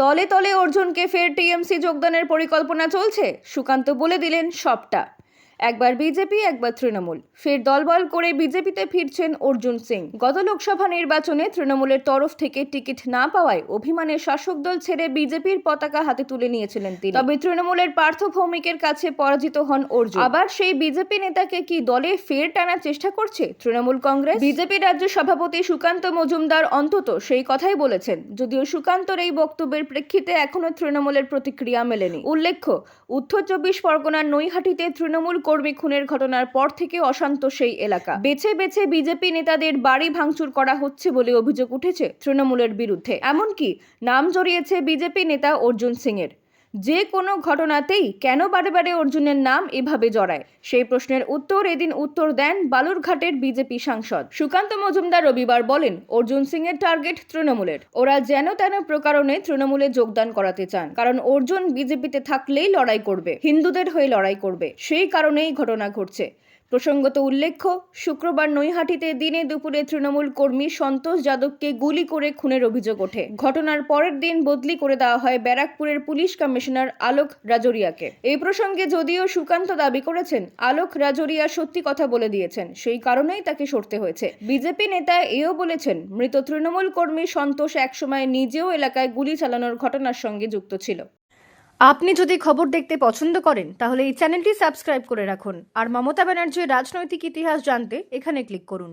তলে তলে অর্জুনকে ফের টিএমসি যোগদানের পরিকল্পনা চলছে। সুকান্ত বলে দিলেন সবটা। একবার বিজেপি, একবার তৃণমূল। ফের দলবল করে বিজেপিতে ফিরছেন অর্জুন সিং। গত লোকসভা নির্বাচনে তৃণমূলের তরফ থেকে টিকিট না পাওয়ায় অভিমানে শাসক দল ছেড়ে বিজেপির পতাকা হাতে তুলে নিয়েছিলেন তিনি। তবে তৃণমূলের পার্থ ভৌমিকের কাছে পরাজিত হন অর্জুন। আবার সেই বিজেপি নেতাকে কি দলে ফের টানার চেষ্টা করছে তৃণমূল কংগ্রেস? বিজেপি রাজ্য সভাপতি সুকান্ত মজুমদার অন্তত সেই কথাই বলেছেন। যদিও সুকান্তর এই বক্তব্যের প্রেক্ষিতে এখনও তৃণমূলের প্রতিক্রিয়া মেলেনি। উল্লেখ্য, উত্তর চব্বিশ পরগনার নৈহাটিতে তৃণমূল কর্মী খুনের ঘটনার পর থেকে অশান্ত সেই এলাকা। বেছে বেছে বিজেপি নেতাদের বাড়ি ভাঙচুর করা হচ্ছে বলে অভিযোগ উঠেছে তৃণমূলের বিরুদ্ধে। এমনকি নাম জড়িয়েছে বিজেপি নেতা অর্জুন সিং এর যে কোনো ঘটনাতেই কেন বারে বারে অর্জুনের নাম এভাবে জড়ায়? সেই প্রশ্নের উত্তর এদিন উত্তর দেন বালুরঘাটের বিজেপি সাংসদ। সুকান্ত মজুমদার রবিবার বলেন, অর্জুন সিং এর টার্গেট তৃণমূলের। ওরা যেন তেন প্রকারণে তৃণমূলে যোগদান করাতে চান। কারণ অর্জুন বিজেপিতে থাকলেই লড়াই করবে, হিন্দুদের হয়ে লড়াই করবে। সেই কারণেই ঘটনা ঘটছে। প্রসঙ্গত উল্লেখ্য, শুক্রবার নৈহাটিতে দিনে দুপুরে তৃণমূল কর্মী সন্তোষ যাদবকে গুলি করে খুনের অভিযোগ ওঠে। ঘটনার পরের দিন বদলি করে দেওয়া হয় ব্যারাকপুরের পুলিশ কমিশনার আলোক রাজরিয়াকে। এই প্রসঙ্গে যদিও সুকান্ত দাবি করেছেন, আলোক রাজরিয়া সত্যি কথা বলে দিয়েছেন, সেই কারণেই তাকে সরতে হয়েছে। বিজেপি নেতা এও বলেছেন, মৃত তৃণমূল কর্মী সন্তোষ একসময় নিজেও এলাকায় গুলি চালানোর ঘটনার সঙ্গে যুক্ত ছিল। আপনি যদি খবর দেখতে পছন্দ করেন, তাহলে এই চ্যানেলটি সাবস্ক্রাইব করে রাখুন। আর মমতা ব্যানার্জির রাজনৈতিক ইতিহাস জানতে এখানে ক্লিক করুন।